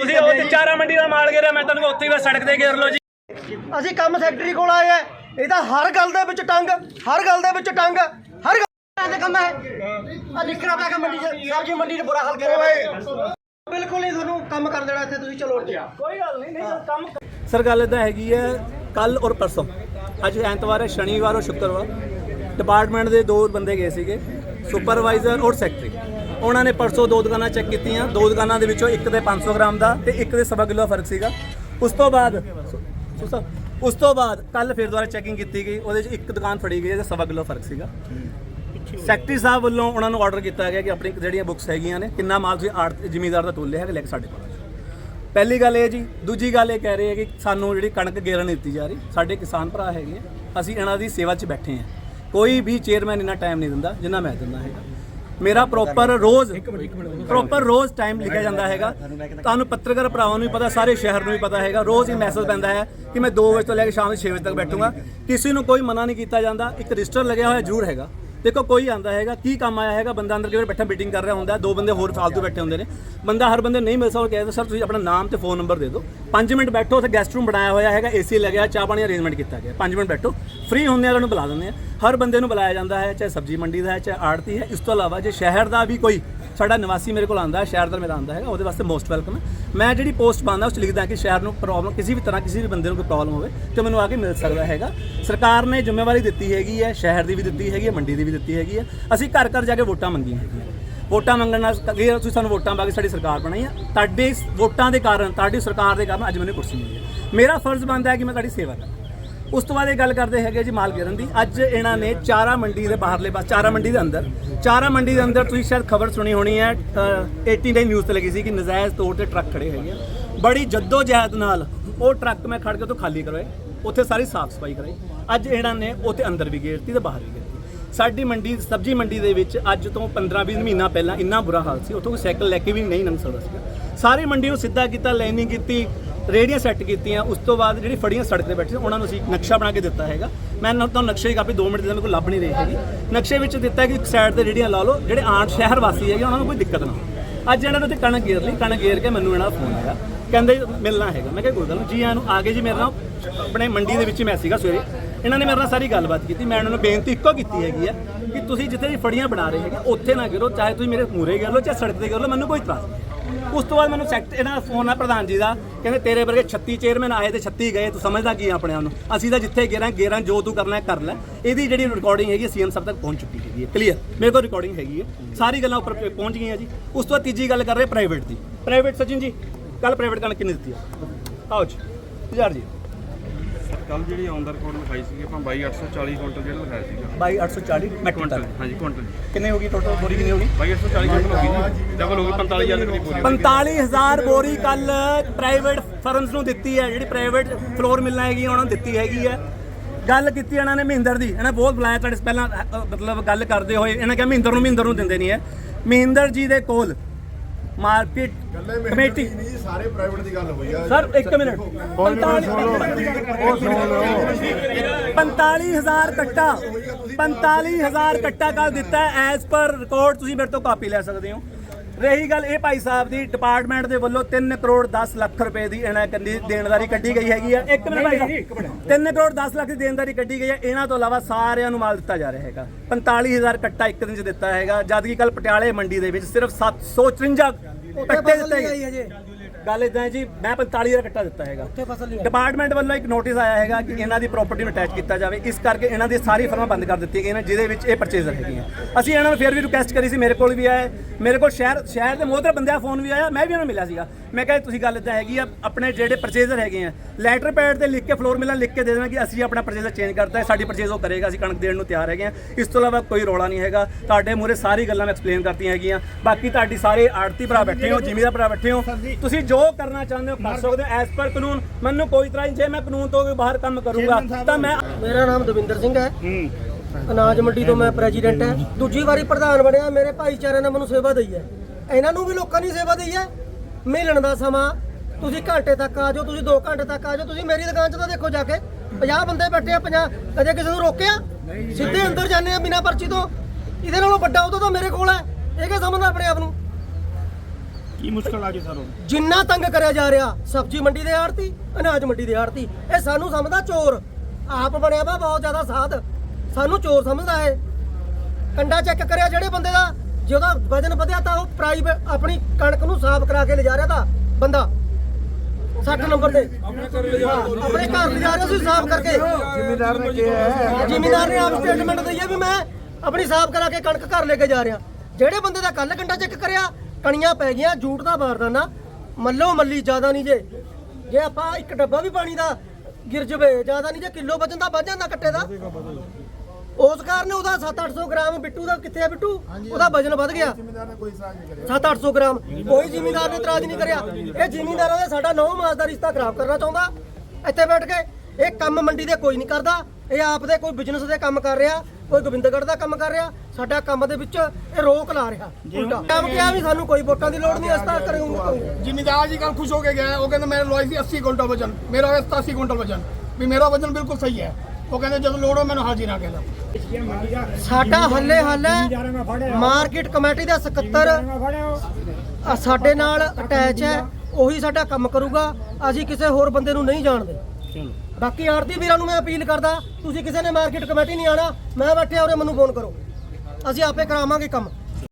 ਤੁਸੀਂ ਉਹ ਤੇ ਚਾਰਾ ਮੰਡੀ ਦਾ ਮਾਲ ਗੇਰਿਆ ਮੈਂ ਤੁਹਾਨੂੰ ਉੱਥੇ ਹੀ ਬਸ ਸੜਕ ਤੇ ਘੇਰ ਲਓ ਜੀ। ਅਸੀਂ ਕੰਮ ਸੈਕਟਰੀ ਕੋਲ ਆਏ ਆ। ਇਹ ਤਾਂ ਹਰ ਗੱਲ ਦੇ ਵਿੱਚ ਟੰਗ ਹਰ ਗੱਲ ਦੇ ਵਿੱਚ ਟੰਗ ਹਰ ਗੱਲ ਦਾ ਕੰਮ ਹੈ। ਆ ਲਿਖਣਾ ਪਿਆ ਕਿ ਮੰਡੀ ਚ ਸਬਜ਼ੀ ਮੰਡੀ ਨੇ ਬੁਰਾ ਹਾਲ ਕਰਿਆ ਹੋਇਆ। ਬਿਲਕੁਲ ਨਹੀਂ ਤੁਹਾਨੂੰ ਕੰਮ ਕਰ ਦੇਣਾ ਇੱਥੇ ਤੁਸੀਂ ਚਲੋ ਉੱਠ ਕੋਈ ਗੱਲ ਨਹੀਂ ਨਹੀਂ ਕੰਮ ਸਰ ਗੱਲ ਇਦਾਂ ਹੈਗੀ ਹੈ ਕੱਲ ਔਰ ਪਰਸੋਂ ਅੱਜ ਐਤਵਾਰ ਹੈ ਸ਼ਨੀਵਾਰ ਔਰ ਸ਼ੁੱਕਰਵਾਰ। ਡਿਪਾਰਟਮੈਂਟ ਦੇ ਦੋ ਬੰਦੇ ਗਏ ਸੀਗੇ ਸੁਪਰਵਾਈਜ਼ਰ ਔਰ ਸੈਕਟਰੀ ਉਹਨਾਂ ਨੇ ਪਰਸੋਂ ਦੋ ਦੁਕਾਨਾਂ ਚੈੱਕ ਕੀਤੀਆਂ। ਦੋ ਦੁਕਾਨਾਂ ਦੇ ਵਿੱਚੋਂ ਇੱਕ ਦੇ 500 ਗ੍ਰਾਮ ਦਾ ਤੇ ਇੱਕ ਦੇ ਸਵਾ ਕਿਲੋ ਫ਼ਰਕ ਸੀਗਾ। ਉਸ ਤੋਂ ਬਾਅਦ ਸੋ ਉਸ ਤੋਂ ਬਾਅਦ ਕੱਲ ਫਿਰ ਦੁਬਾਰਾ ਚੈਕਿੰਗ ਕੀਤੀ ਗਈ। ਉਹਦੇ 'ਚ ਇੱਕ ਦੁਕਾਨ ਫੜੀ ਗਈ ਜਿਹਦੇ ਸਵਾ ਕਿਲੋ ਫ਼ਰਕ ਸੀਗਾ। ਸੈਕਟਰੀ ਸਾਹਿਬ ਵੱਲੋਂ ਉਹਨਾਂ ਨੂੰ ਆਰਡਰ ਕੀਤਾ ਗਿਆ ਕਿ ਆਪਣੀ ਜਿਹੜੀਆਂ ਬੁੱਕਸ ਹੈਗੀਆਂ ਨੇ, ਕਿੰਨਾ ਮਾਲ ਤੁਸੀਂ ਆੜਤ ਜ਼ਿਮੀਦਾਰ ਦਾ ਤੋਲਿਆ ਹੈਗਾ ਲੈ ਕੇ ਸਾਡੇ ਕੋਲ ਪਹਿਲੀ ਗੱਲ ਇਹ ਜੀ। ਦੂਜੀ ਗੱਲ ਇਹ ਕਹਿ ਰਹੇ ਹੈ ਕਿ ਸਾਨੂੰ ਜਿਹੜੀ ਕਣਕ ਗੇਰਨ ਦਿੱਤੀ ਜਾ ਰਹੀ। ਸਾਡੇ ਕਿਸਾਨ ਭਰਾ ਹੈਗੇ ਆ। ਅਸੀਂ ਇਹਨਾਂ ਦੀ ਸੇਵਾ 'ਚ ਬੈਠੇ ਆ ਕੋਈ ਵੀ ਚੇਅਰਮੈਨ ਇੰਨਾ ਟਾਈਮ ਨਹੀਂ ਦਿੰਦਾ, ਜਿੰਨਾ ਮੈਂ ਦਿੰਦਾ ਹੈਗਾ। ਮੇਰਾ ਪ੍ਰੋਪਰ ਰੋਜ਼ ਪ੍ਰੋਪਰ ਰੋਜ਼ ਟਾਈਮ ਲਿਖਿਆ ਜਾਂਦਾ ਹੈਗਾ। ਤੁਹਾਨੂੰ ਪੱਤਰਕਾਰ ਭਰਾਵਾਂ ਨੂੰ ਵੀ ਪਤਾ ਸਾਰੇ ਸ਼ਹਿਰ ਨੂੰ ਵੀ ਪਤਾ ਹੈਗਾ। ਰੋਜ਼ ਹੀ ਮੈਸੇਜ ਪੈਂਦਾ ਹੈ ਕਿ ਮੈਂ 2 ਵਜੇ ਤੋਂ ਲੈ ਕੇ ਸ਼ਾਮ ਦੇ 6 ਵਜੇ ਤੱਕ ਬੈਠੂੰਗਾ। ਕਿਸੇ ਨੂੰ ਕੋਈ ਮਨਾ ਨਹੀਂ ਕੀਤਾ ਜਾਂਦਾ। ਇੱਕ ਰਜਿਸਟਰ ਲੱਗਿਆ ਹੋਇਆ ਜ਼ਰੂਰ ਹੈਗਾ। ਦੇਖੋ, ਕੋਈ ਆਂਦਾ ਹੈਗਾ, ਕੀ ਕੰਮ ਆਇਆ ਹੈਗਾ, ਬੰਦਾ ਅੰਦਰ ਕਿਵੇਂ ਬੈਠਾ ਮੀਟਿੰਗ ਕਰ ਰਿਹਾ ਹੁੰਦਾ, ਦੋ ਬੰਦੇ ਹੋਰ ਫਾਲਤੂ ਬੈਠੇ ਹੁੰਦੇ ਨੇ। ਬੰਦਾ ਹਰ ਬੰਦੇ ਨਹੀਂ ਮਿਲ ਸਕਦਾ ਕਹਿੰਦਾ ਸਰ ਤੁਸੀਂ ਆਪਣਾ ਨਾਮ ਤੇ ਫੋਨ ਨੰਬਰ ਦੇ ਦਿਓ। 5 ਮਿੰਟ ਬੈਠੋ, ਉੱਥੇ ਗੈਸਟ ਰੂਮ ਬਣਾਇਆ ਹੋਇਆ ਹੈਗਾ ਏਸੀ ਲੱਗਿਆ ਚਾਹ ਪਾਣੀ ਅਰੇਂਜਮੈਂਟ ਕੀਤਾ ਗਿਆ। 5 ਮਿੰਟ ਬੈਠੋ ਫ੍ਰੀ ਹੁੰਦੇ ਆ ਉਹਨਾਂ ਨੂੰ ਬੁਲਾ ਦਿੰਦੇ ਆ। ਹਰ ਬੰਦੇ ਨੂੰ ਬੁਲਾਇਆ ਜਾਂਦਾ ਹੈ, ਚਾਹੇ ਸਬਜ਼ੀ ਮੰਡੀ ਦਾ ਹੈ, ਚਾਹੇ ਆੜਤੀ ਹੈ, ਇਸ ਤੋਂ ਇਲਾਵਾ ਜੇ ਸ਼ਹਿਰ ਦਾ ਵੀ ਕੋਈ ਸਾਡਾ ਨਿਵਾਸੀ ਮੇਰੇ ਕੋਲ ਆਂਦਾ ਹੈ, ਸ਼ਹਿਰ ਦਾ ਮੇਰਾ ਆਂਦਾ ਹੈਗਾ, ਉਹਦੇ ਵਾਸਤੇ ਮੋਸਟ ਵੈਲਕਮ ਹੈ। ਮੈਂ ਜਿਹੜੀ ਪੋਸਟ ਪਾਉਂਦਾ ਉਸ 'ਚ ਲਿਖਦਾ ਕਿ ਸ਼ਹਿਰ ਨੂੰ ਪ੍ਰੋਬਲਮ ਕਿਸੇ ਵੀ ਤਰ੍ਹਾਂ ਕਿਸੇ ਵੀ ਬੰਦੇ ਨੂੰ ਕੋਈ ਪ੍ਰੋਬਲਮ ਹੋਵੇ, ਤੇ ਮੈਨੂੰ ਆ ਕੇ ਮਿਲ ਸਕਦਾ ਹੈਗਾ। ਸਰਕਾਰ ਨੇ ਜ਼ਿੰਮੇਵਾਰੀ ਦਿੱਤੀ ਹੈਗੀ ਹੈ, ਸ਼ਹਿਰ ਦੀ ਵੀ ਦਿੱਤੀ ਹੈਗੀ ਹੈ, ਮੰਡੀ ਦੀ ਵੀ ਦਿੱਤੀ ਹੈਗੀ ਹੈ। ਅਸੀਂ ਘਰ ਘਰ ਜਾ ਕੇ ਵੋਟਾਂ ਮੰਗੀਆਂ ਹੈਗੀਆਂ। ਵੋਟਾਂ ਮੰਗਣ ਨਾਲ ਅੱਗੇ ਤੁਸੀਂ ਸਾਨੂੰ ਵੋਟਾਂ ਪਾ ਕੇ ਸਾਡੀ ਸਰਕਾਰ ਬਣਾਈ ਆ। ਤੁਹਾਡੇ ਵੋਟਾਂ ਦੇ ਕਾਰਨ, ਤੁਹਾਡੀ ਸਰਕਾਰ ਦੇ ਕਾਰਨ ਅੱਜ ਮੈਨੂੰ ਕੁਰਸੀ ਮਿਲੀ ਹੈ। ਮੇਰਾ ਫਰਜ਼ ਬਣਦਾ ਹੈ ਕਿ ਮੈਂ ਤੁਹਾਡੀ ਸੇਵਾ ਕਰਾਂ। ਉਸ ਤੋਂ ਬਾਅਦ ਇਹ ਗੱਲ ਕਰਦੇ ਹੈਗੇ ਜੀ ਮਾਲ ਗਿਰਨ ਦੀ। ਅੱਜ ਇਹਨਾਂ ਨੇ ਚਾਰਾ ਮੰਡੀ ਦੇ ਬਾਹਰਲੇ ਪਾਸ ਚਾਰਾ ਮੰਡੀ ਦੇ ਅੰਦਰ ਚਾਰਾ ਮੰਡੀ ਦੇ ਅੰਦਰ ਤੁਸੀਂ ਸ਼ਾਇਦ ਖਬਰ ਸੁਣੀ ਹੋਣੀ ਹੈ ਅ, 89 ਨਿਊਜ਼ ਤੇ ਲੱਗੀ ਸੀ ਕਿ ਨਜਾਇਜ਼ ਤੌਰ ਤੇ ਟਰੱਕ ਖੜੇ ਹੈਗੇ ਆ। ਬੜੀ ਜੱਦੋ ਜਹਿਦ ਨਾਲ ਉਹ ਟਰੱਕ ਮੈਂ ਖੜ ਕੇ ਤੋਂ ਖਾਲੀ ਕਰਵਾਏ ਉੱਥੇ ਸਾਰੀ ਸਾਫ਼ ਸਫ਼ਾਈ ਕਰਾਈ। ਅੱਜ ਇਹਨਾਂ ਨੇ ਉੱਥੇ ਅੰਦਰ ਵੀ ਗੇਰਤੀ ਤੇ ਬਾਹਰ ਵੀ ਗੇਰਤੀ। ਸਾਡੀ ਮੰਡੀ ਸਬਜ਼ੀ ਮੰਡੀ ਦੇ ਵਿੱਚ ਅੱਜ ਤੋਂ 15-20 ਮਹੀਨਾ ਪਹਿਲਾਂ ਇੰਨਾ ਬੁਰਾ ਹਾਲ ਸੀ ਉੱਥੋਂ ਕੋਈ ਸਾਈਕਲ ਲੈ ਕੇ ਵੀ ਨਹੀਂ ਲੰਘ ਸਕਦਾ ਸੀਗਾ। ਸਾਰੀ ਮੰਡੀ ਨੂੰ ਸਿੱਧਾ ਕੀਤਾ ਲਾਈਨਿੰਗ ਕੀਤੀ ਰੇੜੀਆਂ ਸੈੱਟ ਕੀਤੀਆਂ, ਉਸ ਤੋਂ ਬਾਅਦ ਜਿਹੜੀ ਫੜੀਆਂ ਸੜਕ ਤੇ ਬੈਠੀ ਉਹਨਾਂ ਨੂੰ ਅਸੀਂ ਨਕਸ਼ਾ ਬਣਾ ਕੇ ਦਿੱਤਾ ਹੈਗਾ। ਮੈਂ ਨਾ ਤੁਹਾਨੂੰ ਨਕਸ਼ੇ ਦੀ ਕਾਪੀ 2 ਮਿੰਟ ਦੇ ਮੇਰੇ ਕੋਲ ਲੱਭ ਨਹੀਂ ਰਹੀ ਹੈਗੀ। ਨਕਸ਼ੇ ਵਿੱਚ ਦਿੱਤਾ ਕਿ ਇੱਕ ਸਾਈਡ ਤੇ ਰੇੜੀਆਂ ਲਾ ਲਓ, ਜਿਹੜੇ ਆਂਟ ਸ਼ਹਿਰ ਵਾਸੀ ਹੈਗੇ, ਉਹਨਾਂ ਨੂੰ ਕੋਈ ਦਿੱਕਤ ਨਾ ਹੋਵੇ। ਅੱਜ ਇਹਨਾਂ ਨੇ ਉੱਥੇ ਕਣਕ ਗੇਰ ਲਈ, ਕਣਕ ਗੇਰ ਕੇ ਮੈਨੂੰ ਇਹਨਾਂ ਦਾ ਫੋਨ ਆਇਆ। ਕਹਿੰਦੇ ਮਿਲਣਾ ਹੈਗਾ। ਮੈਂ ਕਿਹਾ ਕੋਈ ਗੱਲ ਨਹੀਂ ਜੀ ਆਇਆਂ ਨੂੰ, ਆ ਗਏ ਜੀ ਮੇਰੇ ਨਾਲ, ਆਪਣੇ ਮੰਡੀ ਦੇ ਵਿੱਚ ਹੀ ਮੈਂ ਸੀਗਾ ਸਵੇਰੇ। ਇਹਨਾਂ ਨੇ ਮੇਰੇ ਨਾਲ ਸਾਰੀ ਗੱਲਬਾਤ ਕੀਤੀ। ਮੈਂ ਉਹਨਾਂ ਨੂੰ ਬੇਨਤੀ ਇੱਕੋ ਕੀਤੀ ਹੈਗੀ ਆ ਕਿ ਤੁਸੀਂ ਜਿੱਥੇ ਵੀ ਫੜੀਆਂ ਬਣਾ ਰਹੇ ਹੈਗੇ, ਉੱਥੇ ਨਾ ਗਿਰੋ, ਚਾਹੇ ਤੁਸੀਂ ਮੇਰੇ ਮੂਰੇ ਗਿਰ ਲਓ, ਚਾਹੇ ਸੜਕ ਤੇ ਗਿਰ ਲਓ, ਮੈਨੂੰ ਕੋਈ ਤਰਾਸ ਨਹੀਂ। ਉਸ ਤੋਂ ਬਾਅਦ ਮੈਨੂੰ ਸੈਕਟ ਇਹਨਾਂ ਦਾ ਫੋਨ ਆ ਪ੍ਰਧਾਨ ਜੀ ਦਾ, ਕਹਿੰਦੇ ਤੇਰੇ ਵਰਗੇ 36 ਚੇਅਰਮੈਨ ਆਏ ਤੇ 36 ਗਏ, ਤੂੰ ਸਮਝਦਾ ਕੀ ਆ ਆਪਣੇ ਆਪ ਨੂੰ? ਅਸੀਂ ਤਾਂ ਜਿੱਥੇ ਗੇਰਾਂ ਗੇਰਾਂ ਜੋ ਤੂੰ ਕਰਨਾ ਕਰ ਲੈ। ਇਹਦੀ ਜਿਹੜੀ ਰਿਕਾਰਡਿੰਗ ਹੈਗੀ ਸੀਐਮ ਸਾਹਿਬ ਤੱਕ ਪਹੁੰਚ ਚੁੱਕੀ ਹੈਗੀ ਹੈ ਕਲੀਅਰ ਮੇਰੇ ਕੋਲ ਰਿਕਾਰਡਿੰਗ ਹੈਗੀ ਹੈ। ਸਾਰੀ ਗੱਲਾਂ ਉੱਪਰ ਪਹੁੰਚ ਗਈਆਂ ਜੀ। ਉਸ ਤੋਂ ਬਾਅਦ ਤੀਜੀ ਗੱਲ ਕਰ ਰਹੇ ਪ੍ਰਾਈਵੇਟ ਦੀ। ਪ੍ਰਾਈਵੇਟ ਸਚਿਨ ਜੀ ਕੱਲ ਪ੍ਰਾਈਵੇਟ ਕਣਕ ਕਿੰਨੀ ਦਿੱਤੀ ਆ? ਆਓ ਜੀ ਹਜ਼ਾਰ ਜੀ। ਕੱਲ ਜਿਹੜੀ ਔਨ ਦਾ ਰਿਕਾਰਡ ਲਿਖਾਈ ਸੀ ਆਪਾਂ 22840 ਕੁਇੰਟਲ ਜਿਹੜਾ ਲਿਖਾਇਆ ਸੀਗਾ। ਬਾਈ 840 ਮੈਟ੍ਰਿਕ ਟਨ। ਹਾਂਜੀ ਕੁਇੰਟਲ ਕਿੰਨੇ ਹੋ ਗਈ ਟੋਟਲ ਬੋਰੀ ਕਿੰਨੀ ਹੋ ਗਈ? 22840 ਕੁਇੰਟਲ ਹੋ ਗਈ ਜੀ। ਡਬਲ ਹੋ ਗਈ 45000 ਰੁਪਏ ਦੀ ਪੂਰੀ 45000 ਬੋਰੀ ਕੱਲ ਪ੍ਰਾਈਵੇਟ ਫਰਮਸ ਨੂੰ ਦਿੱਤੀ ਹੈ ਜਿਹੜੀ ਪ੍ਰਾਈਵੇਟ ਫਲੋਰ ਮਿਲਣਾ ਹੈਗੀ ਉਹਨਾਂ ਨੂੰ ਦਿੱਤੀ ਹੈਗੀ ਹੈ। ਗੱਲ ਕੀਤੀ ਇਹਨਾਂ ਨੇ ਮਹਿੰਦਰ ਦੀ ਇਹਨਾਂ ਬਹੁਤ ਬੁਲਾਇਆ ਤੁਹਾਡੇ ਪਹਿਲਾਂ ਮਤਲਬ ਗੱਲ ਕਰਦੇ ਹੋਏ ਇਹਨਾਂ ਕਿਹਾ ਮਹਿੰਦਰ ਨੂੰ ਮਹਿੰਦਰ ਨੂੰ ਦਿੰਦੇ ਨਹੀਂ ਹੈ। ਮਹਿੰਦਰ ਜੀ ਦੇ ਕੋਲ ਮਾਰਕੀਟ ਕਮੇਟੀ। ਨਹੀਂ ਸਾਰੇ ਪ੍ਰਾਈਵੇਟ ਦੀ ਗੱਲ ਹੋਈ ਆ। Sir 1 minute. 45000 ਕੱਟਾ। 45000 ਕੱਟਾ। ਕੱਲ ਦਿੱਤਾ ਐਜ਼ ਪਰ ਰਿਕਾਰਡ ਤੁਸੀਂ ਮੇਰੇ ਤੋਂ ਕਾਪੀ ਲੈ ਸਕਦੇ ਹੋ। ਰਹੀ ਗੱਲ ਇਹ ਭਾਈ ਸਾਹਿਬ ਦੀ ਡਿਪਾਰਟਮੈਂਟ ਦੇ ਵੱਲੋਂ 3 ਕਰੋੜ 10 ਲੱਖ ਰੁਪਏ ਦੀ ਇਹਨਾਂ ਕੰਦੀ ਦੇਣਦਾਰੀ ਕੱਢੀ ਗਈ ਹੈਗੀ ਆ। 1 ਮਿੰਟ ਭਾਈ ਸਾਹਿਬ 3 ਕਰੋੜ 10 ਲੱਖ ਦੀ ਦੇਣਦਾਰੀ ਕੱਢੀ ਗਈ ਹੈ। ਇਹਨਾਂ ਤੋਂ ਇਲਾਵਾ ਸਾਰਿਆਂ ਨੂੰ ਮਾਲ ਦਿੱਤਾ ਜਾ ਰਿਹਾ ਹੈਗਾ। 45000 ਕੱਟਾ ਇੱਕ ਦਿਨ 'ਚ ਦਿੱਤਾ ਹੈਗਾ। ਜਦ ਕਿ ਕੱਲ ਪਟਿਆਲੇ ਮੰਡੀ ਦੇ ਵਿੱਚ ਸਿਰਫ 754 ਕੱਟੇ ਦਿੱਤੇ ਗਏ। ਗੱਲ ਇਦਾਂ ਹੈ ਜੀ ਮੈਂ 45000 ਕੱਟਾ ਦਿੱਤਾ ਹੈਗਾ। ਡਿਪਾਰਟਮੈਂਟ ਵੱਲੋਂ ਇੱਕ ਨੋਟਿਸ ਆਇਆ ਹੈਗਾ ਕਿ ਇਹਨਾਂ ਦੀ ਪ੍ਰਾਪਰਟੀ ਨੂੰ ਅਟੈਚ ਕੀਤਾ ਜਾਵੇ। ਇਸ ਕਰਕੇ ਇਹਨਾਂ ਦੀ ਸਾਰੀ ਫਰਮਾਂ ਬੰਦ ਕਰ ਦਿੱਤੀਆਂ ਗਈਆਂ ਨੇ ਜਿਹਦੇ ਵਿੱਚ ਇਹ ਪਰਚੇਜ਼ਰ ਹੈਗੀਆਂ। ਅਸੀਂ ਇਹਨਾਂ ਨੂੰ ਫਿਰ ਵੀ ਰਿਕੁਐਸਟ ਕਰੀ ਸੀ ਮੇਰੇ ਕੋਲ ਵੀ ਆਇਆ ਮੇਰੇ ਕੋਲ ਸ਼ਹਿਰ ਸ਼ਹਿਰ ਦੇ ਮੋਹਤਰ ਬੰਦਿਆਂ ਫੋਨ ਵੀ ਆਇਆ ਮੈਂ ਵੀ ਉਹਨਾਂ ਨੂੰ ਮਿਲਿਆ ਸੀਗਾ। ਮੈਂ ਕਿਹਾ ਤੁਸੀਂ ਗੱਲ ਇਦਾਂ ਹੈਗੀ ਆ ਆਪਣੇ ਜਿਹੜੇ ਪਰਚੇਜ਼ਰ ਹੈਗੇ ਆ ਲੈਟਰ ਪੈਡ ਤੇ ਲਿਖ ਕੇ ਫਲੋਰ ਮਿਲਾਂ ਲਿਖ ਕੇ ਦੇ ਦੇਣਾ ਕਿ ਅਸੀਂ ਆਪਣਾ ਪਰਚੇਜ਼ਰ ਚੇਂਜ ਕਰਤਾ ਹੈ ਸਾਡੀ ਪਰਚੇਜ਼ ਉਹ ਕਰੇਗਾ ਅਸੀਂ ਕਣਕ ਦੇਣ ਨੂੰ ਤਿਆਰ ਹੈਗੇ ਆ। ਇਸ ਤੋਂ ਇਲਾਵਾ ਕੋਈ ਰੌਲਾ ਨਹੀਂ ਹੈਗਾ। ਤੁਹਾਡੇ ਮੂਰੇ ਸਾਰੀ ਗੱਲਾਂ ਮੈਂ ਐਕਸਪਲੇਨ ਕਰਤੀਆਂ ਹੈਗੀਆਂ। ਬਾਕੀ ਤੁਹਾਡੀ ਸਾਰੇ ਆੜਤੀ ਭਰਾ ਬੈਠੇ ਹੋ ਜ਼ਿਮੀਦਾਰ ਭਰਾ ਬੈਠੇ ਹੋ ਤੁਸੀਂ ਜੋ ਕਰਨਾ ਚਾਹੁੰਦੇ ਹੋ ਕਰ ਸਕਦੇ ਹੋ। ਐਸ ਪਰ ਕਾਨੂੰਨ ਮੈਨੂੰ ਕੋਈ ਤਰ੍ਹਾਂ ਜੇ ਮੈਂ ਕਾਨੂੰਨ ਤੋਂ ਵੀ ਬਾਹਰ ਕੰਮ ਕਰੂੰਗਾ ਤਾਂ ਮੈਂ ਮੇਰਾ ਨਾਮ ਦਵਿੰਦਰ ਸਿੰਘ ਹੈ। ਅਨਾਜ ਮੰਡੀ ਤੋਂ ਮੈਂ ਪ੍ਰੈਜ਼ੀਡੈਂਟ ਹੈ। ਦੂਜੀ ਵਾਰੀ ਪ੍ਰਧਾਨ ਬਣਿਆ। ਮੇਰੇ ਭਾਈਚਾਰੇ ਨੇ ਮੈਨੂੰ ਸੇਵਾ ਦਈ ਹੈ। ਇਹਨਾਂ ਨੂੰ ਵੀ ਲੋਕਾਂ ਨੇ ਸੇਵਾ ਦਈ ਹੈ। ਮਿਲਣ ਦਾ ਸਮਾਂ। ਤੁਸੀਂ ਘੰਟੇ ਤੱਕ ਆ ਜਾਓ ਤੁਸੀਂ 2 ਘੰਟੇ ਤੱਕ ਆ ਜਾਓ। ਤੁਸੀਂ ਮੇਰੀ ਦੁਕਾਨ 'ਚ ਤਾਂ ਦੇਖੋ ਜਾ ਕੇ 50 ਬੰਦੇ ਬੈਠੇ ਆ 50 ਕਦੇ ਕਿਸੇ ਨੂੰ ਰੋਕਿਆ? ਸਿੱਧੇ ਅੰਦਰ ਜਾਂਦੇ ਆ ਬਿਨਾਂ ਪਰਚੀ ਤੋਂ। ਇਹਦੇ ਨਾਲੋਂ ਵੱਡਾ ਉਦੋਂ ਤਾਂ ਮੇਰੇ ਕੋਲ ਹੈ। ਇਹ ਕੀ ਸਮਝਦਾ ਆਪਣੇ ਆਪ ਨੂੰ? ਕੀ ਮੁਸ਼ਕਲ ਆ ਗਈ ਸਰ ਜਿੰਨਾ ਤੰਗ ਕਰਿਆ ਜਾ ਰਿਹਾ ਸਬਜ਼ੀ ਮੰਡੀ ਦੇ ਆੜਤੀ ਅਨਾਜ ਮੰਡੀ ਦੇ ਆੜਤੀ ਇਹ ਸਾਨੂੰ ਸਮਝਦਾ ਚੋਰ। ਆਪ ਬਣਿਆ ਵਾ ਬਹੁਤ ਜ਼ਿਆਦਾ ਸਾਧ। ਸਾਨੂੰ ਚੋਰ ਸਮਝਦਾ ਹੈ ਕੰਡਾ ਚੈੱਕ ਕਰਿਆ ਜਿਹੜੇ ਬੰਦੇ ਦਾ। ਜੇ ਉਹਦਾ ਵਜਨ ਵਧਿਆ ਤਾਂ ਉਹ ਪ੍ਰਾਈਵੇਟ ਆਪਣੀ ਕਣਕ ਨੂੰ ਸਾਫ਼ ਕਰਾ ਕੇ ਲਿਜਾ ਰਿਹਾ ਤਾਂ ਬੰਦਾ। 60 ਨੰਬਰ ਤੇ। ਆਪਣੇ ਘਰ ਲਿਜਾ ਰਿਹਾ ਸੀ ਸਾਫ਼ ਕਰਕੇ। ਜ਼ਿਮੀਦਾਰ ਨੇ ਕਿਹਾ ਹੈ ਜ਼ਿਮੀਦਾਰ ਨੇ ਆਪ ਸਟੇਟਮੈਂਟ ਦਈ ਹੈ ਵੀ ਮੈਂ ਆਪਣੀ ਸਾਫ਼ ਕਰਾ ਕੇ ਕਣਕ ਘਰ ਲੈ ਕੇ ਜਾ ਰਿਹਾ। ਜਿਹੜੇ ਬੰਦੇ ਦਾ ਕੱਲ ਕੰਡਾ ਚੈੱਕ ਕਰਿਆ ਕਣੀਆਂ ਪੈ ਗਈਆਂ ਝੂਠ ਦਾ ਬਾਰਦਾਨਾ। ਮੱਲੋ ਮੱਲੀ ਜ਼ਿਆਦਾ ਨਹੀਂ ਜੇ। ਜੇ ਆਪਾਂ ਇੱਕ ਡੱਬਾ ਵੀ ਪਾਣੀ ਦਾ ਗਿਰ ਜਵੇ ਜ਼ਿਆਦਾ ਨਹੀਂ ਜੇ ਕਿਲੋ ਵਜਨ ਦਾ ਵੱਧ ਜਾਂਦਾ ਕੱਟੇ ਦਾ। ਉਸ ਕਾਰਨ ਉਹਦਾ 7-800 ਗ੍ਰਾਮ ਬਿੱਟੂ ਦਾ ਕਿੱਥੇ ਆ ਬਿੱਟੂ? ਉਹਦਾ ਵਜਨ ਵੱਧ ਗਿਆ। ਜ਼ਿਮੀਦਾਰ ਨੇ ਕੋਈ ਸਾਜ ਨਹੀਂ ਕਰਿਆ। 7-800 ਗ੍ਰਾਮ। ਕੋਈ ਜ਼ਿਮੀਂਦਾਰ ਨੇ ਇਤਰਾਜ਼ ਨਹੀਂ ਕਰਿਆ। ਇਹ ਜ਼ਿਮੀਂਦਾਰਾਂ ਦਾ ਸਾਡਾ ਨੌ ਮਾਸ ਦਾ ਰਿਸ਼ਤਾ ਖਰਾਬ ਕਰਨਾ ਚਾਹੁੰਦਾ। ਇੱਥੇ ਬੈਠ ਕੇ ਇਹ ਕੰਮ ਮੰਡੀ ਦੇ ਕੋਈ ਨਹੀਂ ਕਰਦਾ। ਇਹ ਆਪ ਦੇ ਕੋਈ ਬਿਜ਼ਨਸ ਦੇ ਕੰਮ ਕਰ ਰਿਹਾ। ਕੋਈ ਗੋਬਿੰਦਗੜ੍ਹ ਦਾ ਕੰਮ ਕਰ ਰਿਹਾ। ਸਾਡਾ ਕੰਮ ਦੇ ਵਿੱਚ ਇਹ ਰੋਕ ਲਾ ਰਿਹਾ। ਉਲਟਾ। ਕੰਮ ਕਿਹਾ ਵੀ ਸਾਨੂੰ ਕੋਈ ਵੋਟਾਂ ਦੀ ਲੋੜ ਨਹੀਂ ਅਸਤਾ ਕਰਾਂਗੇ ਜ਼ਿਮੀਦਾਰ ਜੀ ਕੱਲ ਖੁਸ਼ ਹੋ ਕੇ ਗਏ ਉਹ ਕਹਿੰਦੇ ਮੈਂ ਲੋਈ ਸੀ 80 ਕੁਇੰਟਲ ਵਜਨ। ਮੇਰਾ ਹੋਇਆ 87 ਕੁਇੰਟਲ ਵਜਨ। ਵੀ ਮੇਰਾ ਵਜਨ ਬਿਲਕੁਲ ਸਹੀ ਹੈ। ਉਹ ਕਹਿੰਦੇ ਜਦੋਂ ਲੋੜ ਹੋ ਮੈਨੂੰ ਹਾਜ਼ਰ ਨਾ ਕਹਿੰਦਾ ਸਾਡਾ ਹੱਲੇ ਹੱਲ ਹੈ। ਮਾਰਕੀਟ ਕਮੇਟੀ ਦਾ ਸਕੱਤਰ ਆ ਸਾਡੇ ਨਾਲ ਅਟੈਚ ਹੈ। ਉਹੀ ਸਾਡਾ ਕੰਮ ਕਰੂਗਾ। ਅਸੀਂ ਕਿਸੇ ਹੋਰ ਬੰਦੇ ਨੂੰ ਨਹੀਂ ਜਾਣਦੇ। ਬਾਕੀ ਆੜਤੀ ਵੀਰਾਂ ਨੂੰ ਮੈਂ ਅਪੀਲ ਕਰਦਾ, ਤੁਸੀਂ ਕਿਸੇ ਨੇ ਮਾਰਕੀਟ ਕਮੇਟੀ ਨਹੀਂ ਆਣਾ ਮੈਂ ਬੈਠਿਆ ਉਰੇ, ਮੈਨੂੰ ਫੋਨ ਕਰੋ। ਅਸੀਂ ਆਪੇ ਕਰਾਵਾਂਗੇ ਕੰਮ।